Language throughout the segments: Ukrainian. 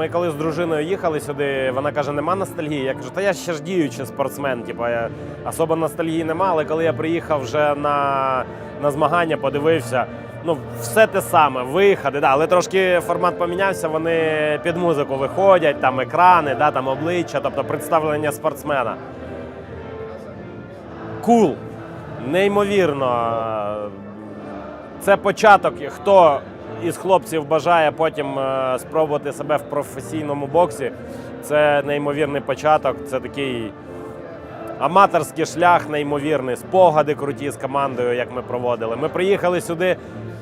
Ми коли з дружиною їхали сюди, вона каже, нема ностальгії. Я кажу, та я ще ж діючий спортсмен, типу, я, особо ностальгії нема, але коли я приїхав вже на, на змагання, подивився, ну, все те саме, виходи, да, але трошки формат помінявся, вони під музику виходять, там екрани, да, там обличчя, тобто представлення спортсмена. Кул. Неймовірно. Це початок. Хто із хлопців бажає потім е, спробувати себе в професійному боксі, це неймовірний початок. Це такий аматорський шлях, неймовірний, спогади круті з командою, як ми проводили. Ми приїхали сюди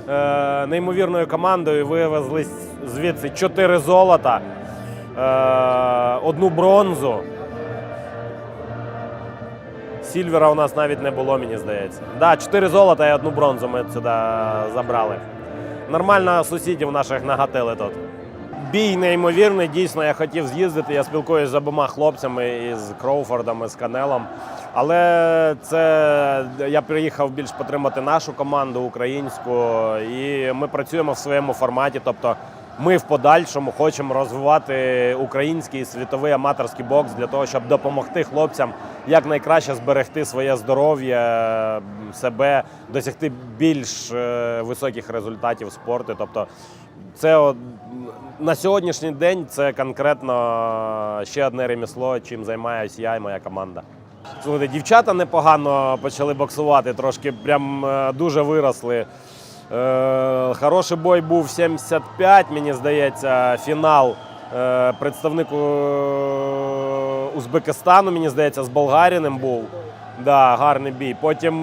е, неймовірною командою, вивезли звідси чотири золота, е, одну бронзу. Сільвера у нас навіть не було, мені здається. Да, чотири золота і одну бронзу ми сюди забрали. Нормально сусідів наших нагатили тут. Бій неймовірний, дійсно, я хотів з'їздити. Я спілкуюся з обома хлопцями із Кроуфордом, і з Канелом. Але це я приїхав більш підтримати нашу команду українську, і ми працюємо в своєму форматі. Тобто ми в подальшому хочемо розвивати український світовий аматорський бокс для того, щоб допомогти хлопцям якнайкраще зберегти своє здоров'я, себе, досягти більш е, високих результатів спорту. Тобто, це на сьогоднішній день це конкретно ще одне ремесло, чим займаюся я і моя команда. Слухайте, дівчата непогано почали боксувати, трошки прям е, дуже виросли. Е, Хороший бой був 75, мені здається, фінал. Е, Представник е, Узбекистану, мені здається, з болгаріним був. Да, гарний бій. Потім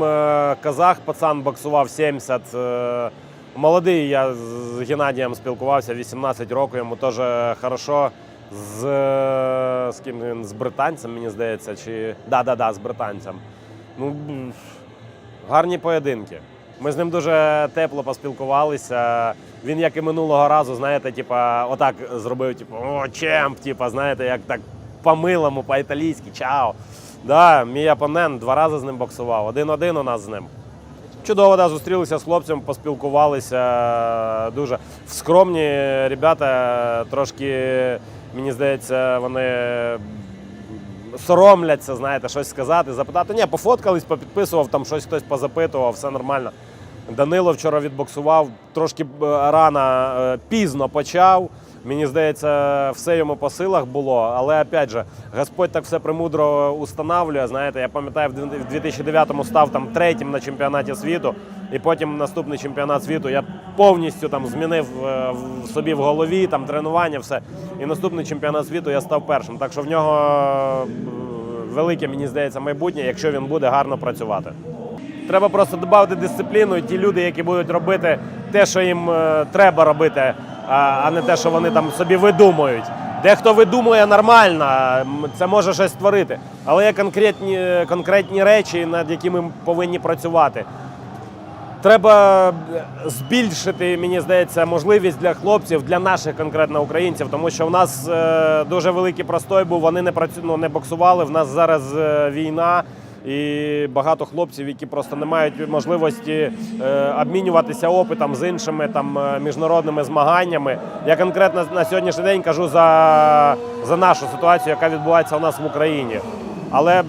казах пацан боксував 70. Е, Молодий, я з Геннадієм спілкувався 18 років, йому теж хорошо. З, з ким він? З британцем, мені здається, чи. Да, да, да, з британцем. Ну, гарні поєдинки. Ми з ним дуже тепло поспілкувалися. Він, як і минулого разу, знаєте, типа, отак зробив, типу, о, чемп, типа, знаєте, як так по-милому, по-італійськи, чао. Да, мій опонент два рази з ним боксував. Один-один у нас з ним. Чудово, да, зустрілися з хлопцем, поспілкувалися дуже. Скромні ребята, трошки, мені здається, вони соромляться, знаєте, щось сказати, запитати. Ні, пофоткались, попідписував, там щось хтось позапитував, все нормально. Данило вчора відбоксував, трошки е, рано, е, пізно почав. Мені здається, все йому по силах було. Але опять же, Господь так все премудро установлює. Знаєте, я пам'ятаю, в 2009-му став там третім на чемпіонаті світу, і потім наступний чемпіонат світу я повністю там змінив е, собі в голові там тренування, все. І наступний чемпіонат світу я став першим. Так що в нього велике, мені здається, майбутнє, якщо він буде гарно працювати. Треба просто додати дисципліну, і ті люди, які будуть робити те, що їм е, треба робити, а, не те, що вони там собі видумують. Дехто видумує нормально, це може щось створити. Але є конкретні, конкретні речі, над якими ми повинні працювати. Треба збільшити, мені здається, можливість для хлопців, для наших конкретно українців, тому що в нас е, дуже великий простой був. Вони не працю... ну, не боксували. В нас зараз е, війна. І багато хлопців, які просто не мають можливості е, обмінюватися опитом з іншими там е, міжнародними змаганнями. Я конкретно на сьогоднішній день кажу за, за нашу ситуацію, яка відбувається у нас в Україні. Але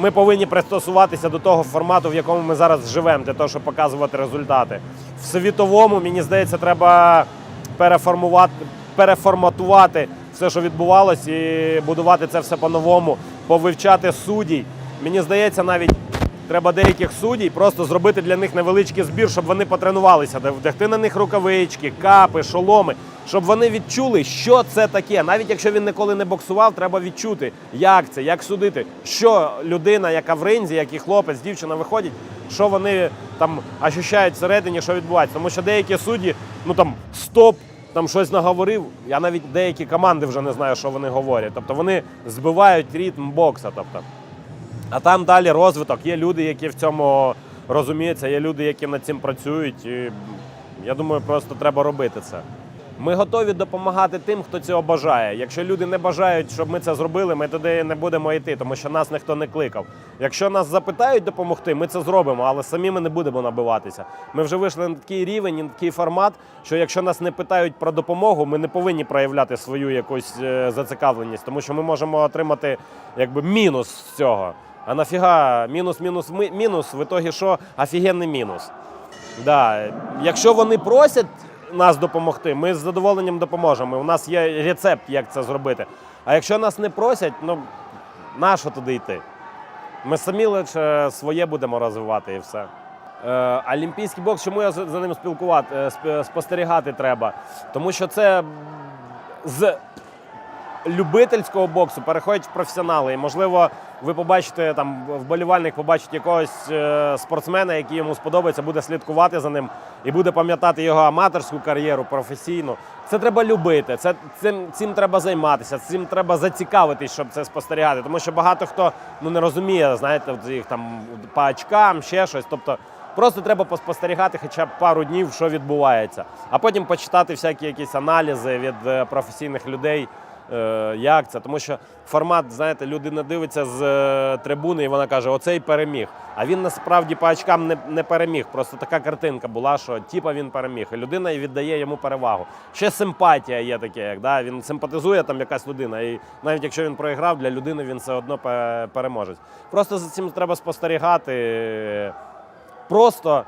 ми повинні пристосуватися до того формату, в якому ми зараз живемо, для того, щоб показувати результати. В світовому, мені здається, треба переформувати, переформатувати все, що відбувалось, і будувати це все по-новому, повивчати суддій. Мені здається, навіть треба деяких суддій просто зробити для них невеличкий збір, щоб вони потренувалися, вдягти на них рукавички, капи, шоломи, щоб вони відчули, що це таке. Навіть якщо він ніколи не боксував, треба відчути, як це, як судити, що людина, яка в ринзі, як і хлопець, дівчина виходять, що вони там ощущають всередині, що відбувається. Тому що деякі судді, ну там стоп. Там щось наговорив. Я навіть деякі команди вже не знаю, що вони говорять. Тобто вони збивають ритм бокса. Тобто. А там далі розвиток. Є люди, які в цьому розуміються, є люди, які над цим працюють. І я думаю, просто треба робити це. Ми готові допомагати тим, хто цього бажає. Якщо люди не бажають, щоб ми це зробили, ми туди не будемо йти, тому що нас ніхто не кликав. Якщо нас запитають допомогти, ми це зробимо, але самі ми не будемо набиватися. Ми вже вийшли на такий рівень, на такий формат, що якщо нас не питають про допомогу, ми не повинні проявляти свою якусь е, зацікавленість, тому що ми можемо отримати якби мінус з цього. А нафіга мінус, мінус, мінус, в ітогі що? Офігенний мінус. Да. Якщо вони просять нас допомогти, ми з задоволенням допоможемо. У нас є рецепт, як це зробити. А якщо нас не просять, ну нащо туди йти? Ми самі лише своє будемо розвивати і все. Е, олімпійський бокс, чому я за ним спілкувати, е, спостерігати треба? Тому що це з любительського боксу переходять в професіонали. І, можливо, ви побачите там вболівальник побачить якогось е, спортсмена, який йому сподобається, буде слідкувати за ним і буде пам'ятати його аматорську кар'єру, професійну. Це треба любити. Це цим, цим треба займатися, цим треба зацікавитись, щоб це спостерігати. Тому що багато хто ну не розуміє, знаєте, їх там по очкам, ще щось. Тобто. Просто треба поспостерігати хоча б пару днів, що відбувається, а потім почитати всякі якісь аналізи від е, професійних людей, як це. Тому що формат, знаєте, людина дивиться з е, трибуни і вона каже, оцей переміг. А він насправді по очкам не, не переміг. Просто така картинка була, що типа він переміг. І людина віддає йому перевагу. Ще симпатія є таке, як да? він симпатизує там якась людина. І навіть якщо він проіграв, для людини він все одно пе- переможець. Просто за цим треба спостерігати. Просто.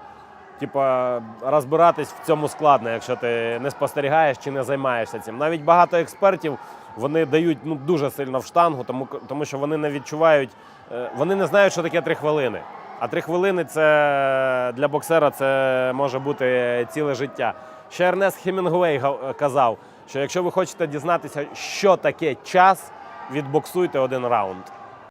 Типа розбиратись в цьому складно, якщо ти не спостерігаєш чи не займаєшся цим. Навіть багато експертів вони дають ну дуже сильно в штангу, тому тому що вони не відчувають, е, вони не знають, що таке три хвилини. А три хвилини це для боксера це може бути ціле життя. Ще Ернест Хемінгуей казав, що якщо ви хочете дізнатися, що таке час, відбоксуйте один раунд.